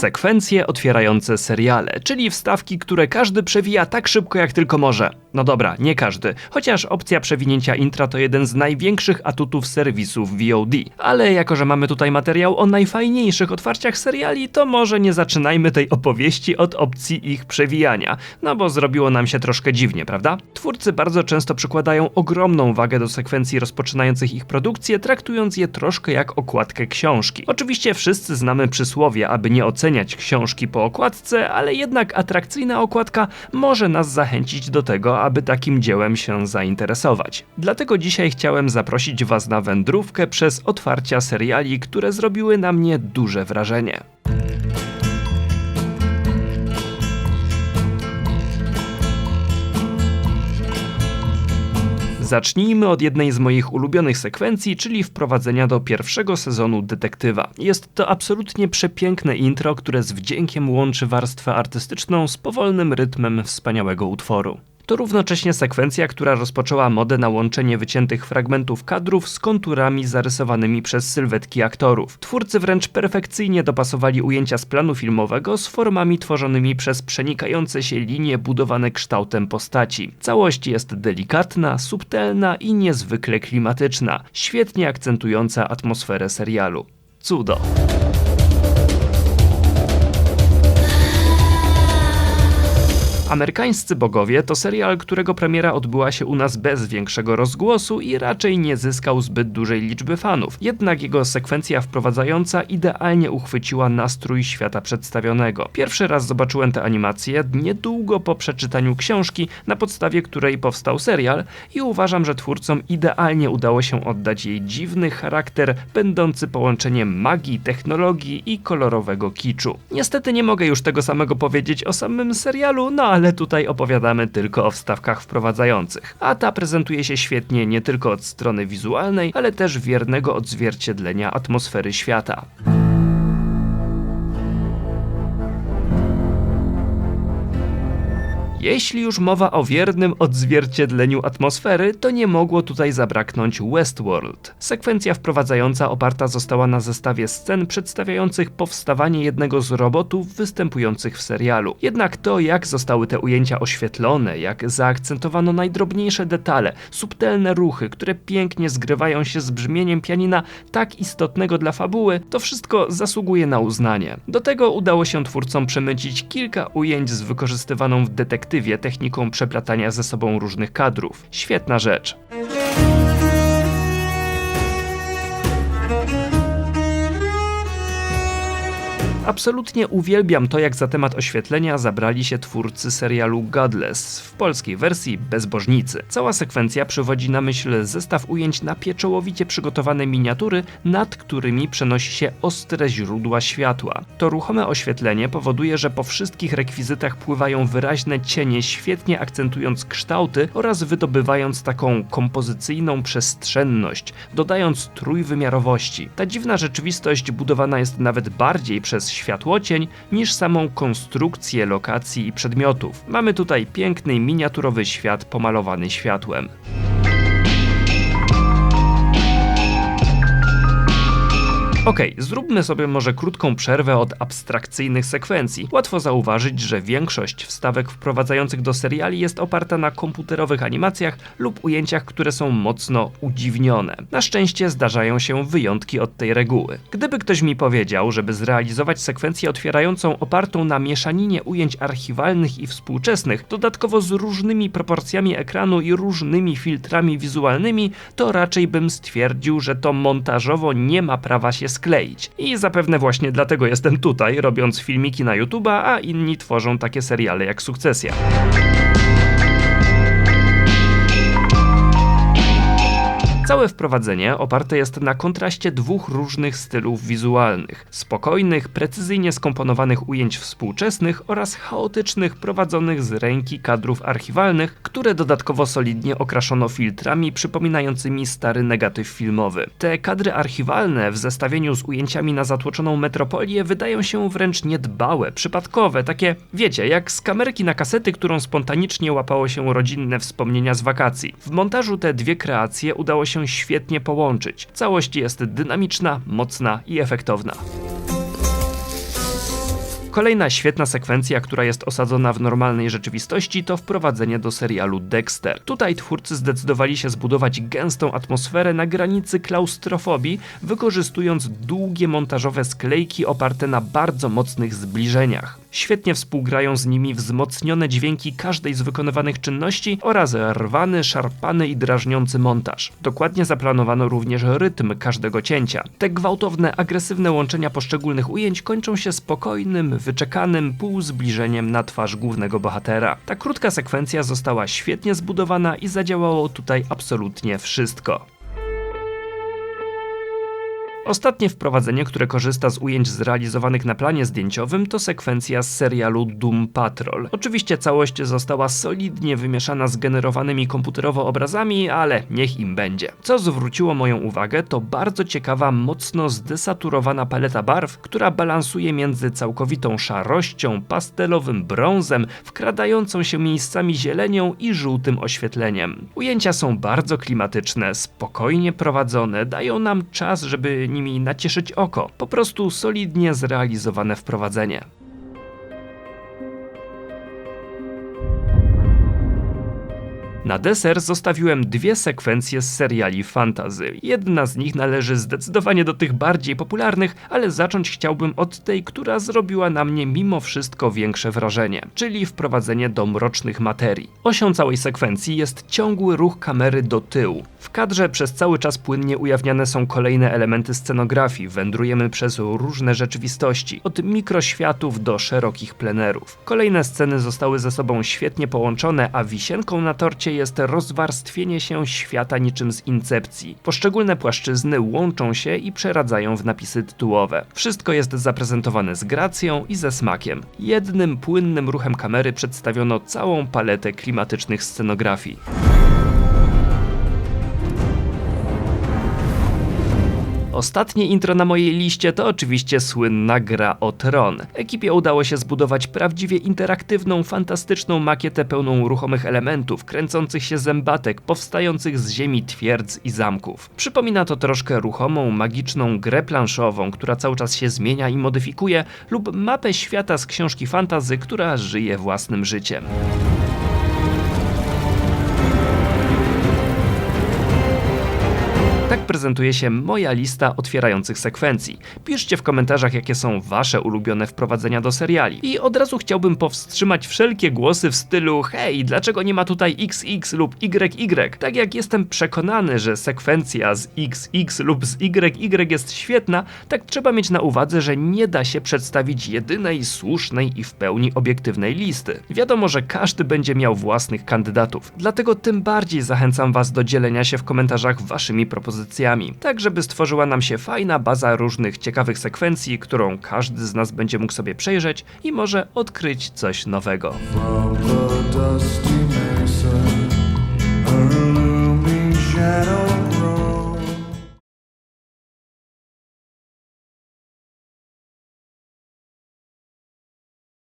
Sekwencje otwierające seriale, czyli wstawki, które każdy przewija tak szybko jak tylko może. No dobra, nie każdy, chociaż opcja przewinięcia intra to jeden z największych atutów serwisów VOD. Ale jako, że mamy tutaj materiał o najfajniejszych otwarciach seriali, to może nie zaczynajmy tej opowieści od opcji ich przewijania, no bo zrobiło nam się troszkę dziwnie, prawda? Twórcy bardzo często przykładają ogromną wagę do sekwencji rozpoczynających ich produkcję, traktując je troszkę jak okładkę książki. Oczywiście wszyscy znamy przysłowie, aby nie oceniać książki po okładce, ale jednak atrakcyjna okładka może nas zachęcić do tego, aby takim dziełem się zainteresować. Dlatego dzisiaj chciałem zaprosić Was na wędrówkę przez otwarcia seriali, które zrobiły na mnie duże wrażenie. Zacznijmy od jednej z moich ulubionych sekwencji, czyli wprowadzenia do pierwszego sezonu Detektywa. Jest to absolutnie przepiękne intro, które z wdziękiem łączy warstwę artystyczną z powolnym rytmem wspaniałego utworu. To równocześnie sekwencja, która rozpoczęła modę na łączenie wyciętych fragmentów kadrów z konturami zarysowanymi przez sylwetki aktorów. Twórcy wręcz perfekcyjnie dopasowali ujęcia z planu filmowego z formami tworzonymi przez przenikające się linie budowane kształtem postaci. Całość jest delikatna, subtelna i niezwykle klimatyczna, świetnie akcentująca atmosferę serialu. Cudo. Amerykańscy Bogowie to serial, którego premiera odbyła się u nas bez większego rozgłosu i raczej nie zyskał zbyt dużej liczby fanów. Jednak jego sekwencja wprowadzająca idealnie uchwyciła nastrój świata przedstawionego. Pierwszy raz zobaczyłem tę animację niedługo po przeczytaniu książki, na podstawie której powstał serial i uważam, że twórcom idealnie udało się oddać jej dziwny charakter, będący połączeniem magii, technologii i kolorowego kiczu. Niestety nie mogę już tego samego powiedzieć o samym serialu, no ale ale tutaj opowiadamy tylko o wstawkach wprowadzających. A ta prezentuje się świetnie nie tylko od strony wizualnej, ale też wiernego odzwierciedlenia atmosfery świata. Jeśli już mowa o wiernym odzwierciedleniu atmosfery, to nie mogło tutaj zabraknąć Westworld. Sekwencja wprowadzająca oparta została na zestawie scen przedstawiających powstawanie jednego z robotów występujących w serialu. Jednak to, jak zostały te ujęcia oświetlone, jak zaakcentowano najdrobniejsze detale, subtelne ruchy, które pięknie zgrywają się z brzmieniem pianina tak istotnego dla fabuły, to wszystko zasługuje na uznanie. Do tego udało się twórcom przemycić kilka ujęć z wykorzystywaną w detektywie perspektywie techniką przeplatania ze sobą różnych kadrów. Świetna rzecz. Absolutnie uwielbiam to, jak za temat oświetlenia zabrali się twórcy serialu Godless, w polskiej wersji Bezbożnicy. Cała sekwencja przywodzi na myśl zestaw ujęć na pieczołowicie przygotowane miniatury, nad którymi przenosi się ostre źródła światła. To ruchome oświetlenie powoduje, że po wszystkich rekwizytach pływają wyraźne cienie, świetnie akcentując kształty oraz wydobywając taką kompozycyjną przestrzenność, dodając trójwymiarowości. Ta dziwna rzeczywistość budowana jest nawet bardziej przez światłocień niż samą konstrukcję lokacji i przedmiotów. Mamy tutaj piękny miniaturowy świat pomalowany światłem. Okay, zróbmy sobie może krótką przerwę od abstrakcyjnych sekwencji. Łatwo zauważyć, że większość wstawek wprowadzających do seriali jest oparta na komputerowych animacjach lub ujęciach, które są mocno udziwnione. Na szczęście zdarzają się wyjątki od tej reguły. Gdyby ktoś mi powiedział, żeby zrealizować sekwencję otwierającą opartą na mieszaninie ujęć archiwalnych i współczesnych, dodatkowo z różnymi proporcjami ekranu i różnymi filtrami wizualnymi, to raczej bym stwierdził, że to montażowo nie ma prawa się skleić. I zapewne właśnie dlatego jestem tutaj, robiąc filmiki na YouTube'a, a inni tworzą takie seriale jak Sukcesja. Całe wprowadzenie oparte jest na kontraście dwóch różnych stylów wizualnych: spokojnych, precyzyjnie skomponowanych ujęć współczesnych oraz chaotycznych, prowadzonych z ręki kadrów archiwalnych, które dodatkowo solidnie okraszono filtrami przypominającymi stary negatyw filmowy. Te kadry archiwalne w zestawieniu z ujęciami na zatłoczoną metropolię wydają się wręcz niedbałe, przypadkowe, takie wiecie, jak z kamerki na kasety, którą spontanicznie łapało się rodzinne wspomnienia z wakacji. W montażu te dwie kreacje udało się się świetnie połączyć. Całość jest dynamiczna, mocna i efektowna. Kolejna świetna sekwencja, która jest osadzona w normalnej rzeczywistości, to wprowadzenie do serialu Dexter. Tutaj twórcy zdecydowali się zbudować gęstą atmosferę na granicy klaustrofobii, wykorzystując długie montażowe sklejki oparte na bardzo mocnych zbliżeniach. Świetnie współgrają z nimi wzmocnione dźwięki każdej z wykonywanych czynności oraz rwany, szarpany i drażniący montaż. Dokładnie zaplanowano również rytm każdego cięcia. Te gwałtowne, agresywne łączenia poszczególnych ujęć kończą się spokojnym, wyczekanym półzbliżeniem na twarz głównego bohatera. Ta krótka sekwencja została świetnie zbudowana i zadziałało tutaj absolutnie wszystko. Ostatnie wprowadzenie, które korzysta z ujęć zrealizowanych na planie zdjęciowym, to sekwencja z serialu Doom Patrol. Oczywiście całość została solidnie wymieszana z generowanymi komputerowo obrazami, ale niech im będzie. Co zwróciło moją uwagę, to bardzo ciekawa, mocno zdesaturowana paleta barw, która balansuje między całkowitą szarością, pastelowym brązem, wkradającą się miejscami zielenią i żółtym oświetleniem. Ujęcia są bardzo klimatyczne, spokojnie prowadzone, dają nam czas, żeby nimi nacieszyć oko. Po prostu solidnie zrealizowane wprowadzenie. Na deser zostawiłem dwie sekwencje z seriali fantazy. Jedna z nich należy zdecydowanie do tych bardziej popularnych, ale zacząć chciałbym od tej, która zrobiła na mnie mimo wszystko większe wrażenie, czyli wprowadzenie do mrocznych materii. Osią całej sekwencji jest ciągły ruch kamery do tyłu. W kadrze przez cały czas płynnie ujawniane są kolejne elementy scenografii, wędrujemy przez różne rzeczywistości, od mikroświatów do szerokich plenerów. Kolejne sceny zostały ze sobą świetnie połączone, a wisienką na torcie jest rozwarstwienie się świata niczym z incepcji. Poszczególne płaszczyzny łączą się i przeradzają w napisy tytułowe. Wszystko jest zaprezentowane z gracją i ze smakiem. Jednym płynnym ruchem kamery przedstawiono całą paletę klimatycznych scenografii. Ostatnie intro na mojej liście to oczywiście słynna gra o tron. Ekipie udało się zbudować prawdziwie interaktywną, fantastyczną makietę pełną ruchomych elementów, kręcących się zębatek, powstających z ziemi twierdz i zamków. Przypomina to troszkę ruchomą, magiczną grę planszową, która cały czas się zmienia i modyfikuje, lub mapę świata z książki fantazy, która żyje własnym życiem. Prezentuje się moja lista otwierających sekwencji. Piszcie w komentarzach, jakie są wasze ulubione wprowadzenia do seriali. I od razu chciałbym powstrzymać wszelkie głosy w stylu hej, dlaczego nie ma tutaj XX lub YY? Tak jak jestem przekonany, że sekwencja z XX lub z YY jest świetna, tak trzeba mieć na uwadze, że nie da się przedstawić jedynej, słusznej i w pełni obiektywnej listy. Wiadomo, że każdy będzie miał własnych kandydatów, dlatego tym bardziej zachęcam was do dzielenia się w komentarzach waszymi propozycjami tak żeby stworzyła nam się fajna baza różnych ciekawych sekwencji, którą każdy z nas będzie mógł sobie przejrzeć i może odkryć coś nowego.